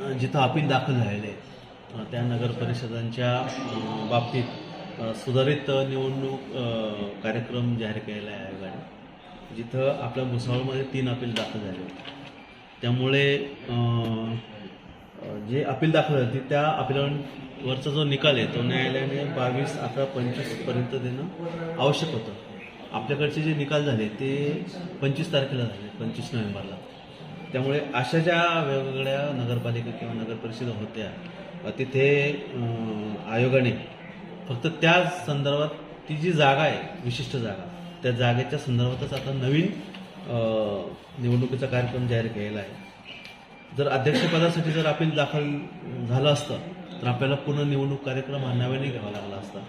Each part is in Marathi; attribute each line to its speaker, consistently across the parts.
Speaker 1: जिथं अपील दाखल झालेले त्या नगर परिषदांच्या बाबतीत सुधारित निवडणूक कार्यक्रम जाहीर केलेला आहे आयोगाने जिथं आपल्या भुसावळमध्ये तीन अपील दाखल झाले होते. त्यामुळे जे अपील दाखल झाली त्या अपिलांवरचा जो निकाल आहे तो न्यायालयाने बावीस अकरा पंचवीसपर्यंत देणं आवश्यक होतं. आपल्याकडचे जे निकाल झाले ते पंचवीस तारखेला झाले पंचवीस नोव्हेंबरला. त्यामुळे अशा ज्या वेगवेगळ्या नगरपालिका किंवा नगर परिषदा होत्या तिथे आयोगाने फक्त त्या संदर्भात ती जी जागा आहे विशिष्ट जागा त्या जागेच्या संदर्भातच आता नवीन निवडणुकीचा कार्यक्रम जाहीर केलेला आहे. जर अध्यक्षपदासाठी जर अपील दाखल झालं असतं तर आपल्याला पुन्हा निवडणूक कार्यक्रम हा नव्याने घ्यावा लागला असता.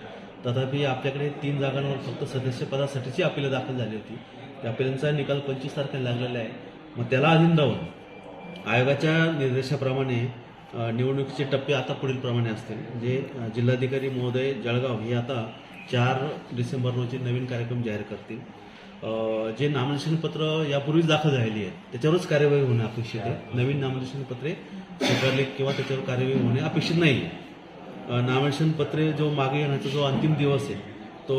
Speaker 1: तथापि आपल्याकडे तीन जागांवर फक्त सदस्यपदासाठीची अपील दाखल झाली होती. त्या अपिलांचा निकाल पंचवीस तारखेला लागलेला आहे. मग त्याला अधीन राहून आयोगाच्या निर्देशाप्रमाणे निवडणुकीचे टप्पे आता पुढील प्रमाणे असतील. जे जिल्हाधिकारी महोदय जळगाव हे आता चार डिसेंबर रोजी नवीन कार्यक्रम जाहीर करतील. जे नामनिर्देशन पत्र यापूर्वीच दाखल झालेली आहेत त्याच्यावरच कार्यवाही होणे अपेक्षित आहे. नवीन नामनिर्देशन पत्रे स्वीकारले किंवा त्याच्यावर कार्यवाही होणे अपेक्षित नाही आहे नामनिर्देशन पत्रे जो मागे येण्याचा जो अंतिम दिवस आहे तो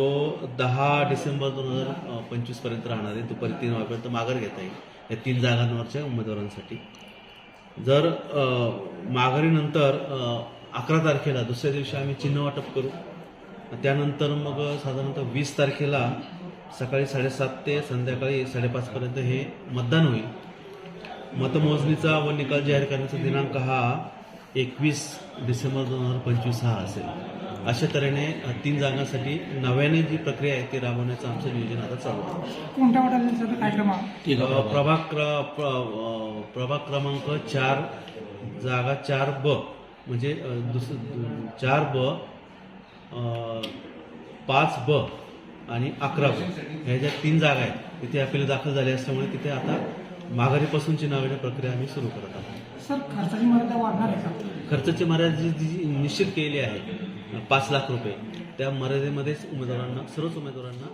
Speaker 1: दहा डिसेंबर दोन हजार पंचवीसपर्यंत राहणार आहे. दुपारी तीन वाजेपर्यंत माघार घेता येईल. या तीन जागांवरच्या उमेदवारांसाठी. जर माघारीनंतर अकरा तारखेला दुसऱ्या दिवशी आम्ही चिन्ह वाटप करू. त्यानंतर मग साधारणतः वीस तारखेला सकाळी साडेसात ते संध्याकाळी साडेपाचपर्यंत हे मतदान होईल. मतमोजणीचा व निकाल जाहीर करण्याचा दिनांक हा एकवीस डिसेंबर दोन हजार पंचवीस हा असेल. अशा तऱ्हेने तीन जागांसाठी नव्याने जी प्रक्रिया आहे ती राबवण्याचं आमचं नियोजन आता चालू आहे.
Speaker 2: कोणत्या कार्यक्रम हा
Speaker 1: अ, प्रभाग क्र प्रभाग क्रमांक चार जागा चार ब म्हणजे दुस चार ब पाच ब आणि अकरा ब. ह्या ज्या तीन जागा आहेत तिथे अपील दाखल झाले असल्यामुळे तिथे आता माघारीपासूनची नवीन प्रक्रिया आम्ही सुरू करत आहोत.
Speaker 2: सर खर्चाची मर्यादा वाढणार आहे का?
Speaker 1: खर्चाची मर्यादा जी जी निश्चित केलेली आहे पाच लाख रुपये. त्या मर्यादेमध्येच उमेदवारांना सर्वच उमेदवारांना